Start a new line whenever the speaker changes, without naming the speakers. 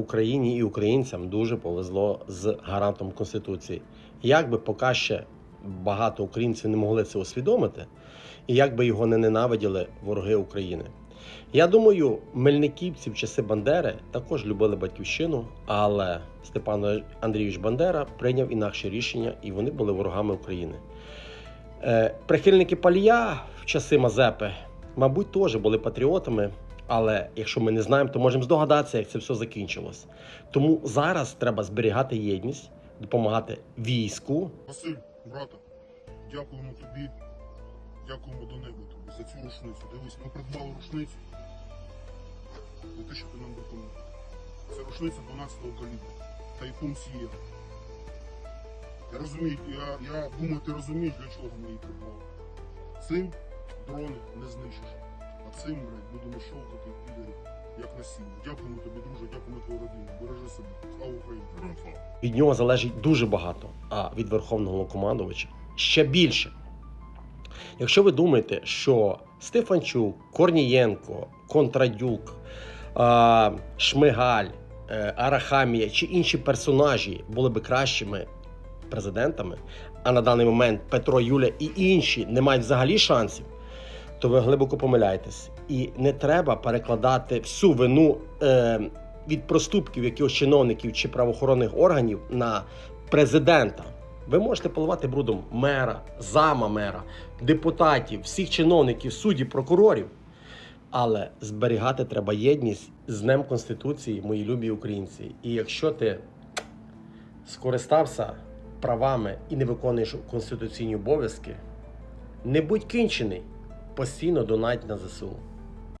Україні і українцям дуже повезло з гарантом Конституції. Як би поки ще багато українців не могли це усвідомити, і як би його не ненавиділи вороги України. Я думаю, мельниківці в часи Бандери також любили батьківщину, але Степан Андрійович Бандера прийняв інакше рішення, і вони були ворогами України. Е, Прихильники Палія в часи Мазепи, мабуть, теж були патріотами, але якщо ми не знаємо, то можемо здогадатися, як це все закінчилось. Тому зараз треба зберігати єдність, допомагати війську.
Василь, брата, дякуємо тобі, дякуємо до неба тобі за цю рушницю. Дивись, ми придбали рушницю. За те, що ти нам допомог. Це рушниця 12-го калібру. Тайкун Сієра. Я розумію, я, я думаю, ти розумієш, для чого ми її придбали. Цим дрони не знищиш. А цим, блядь, будемо щовкати підерів, як насіння. Дякуємо тобі, друже, дякуємо твоїй родині. Бережи себе. Слава Україні!
Від нього залежить дуже багато, а від верховного Головнокомандувача ще більше. Якщо ви думаєте, що Стефанчук, Корнієнко, Контрадюк, Шмигаль, е, Арахамія чи інші персонажі були би кращими президентами, а на даний момент Петро Юля і інші не мають взагалі шансів, то ви глибоко помиляєтесь. І не треба перекладати всю вину е, від проступків якихось чиновників чи правоохоронних органів на президента. Ви можете поливати брудом мера, зама мера, депутатів, всіх чиновників, суддів, прокурорів. Але зберігати треба єдність з Днем Конституції, мої любі українці. І якщо ти скористався правами і не виконуєш конституційні обов'язки, не будь кінчений, постійно донать на ЗСУ.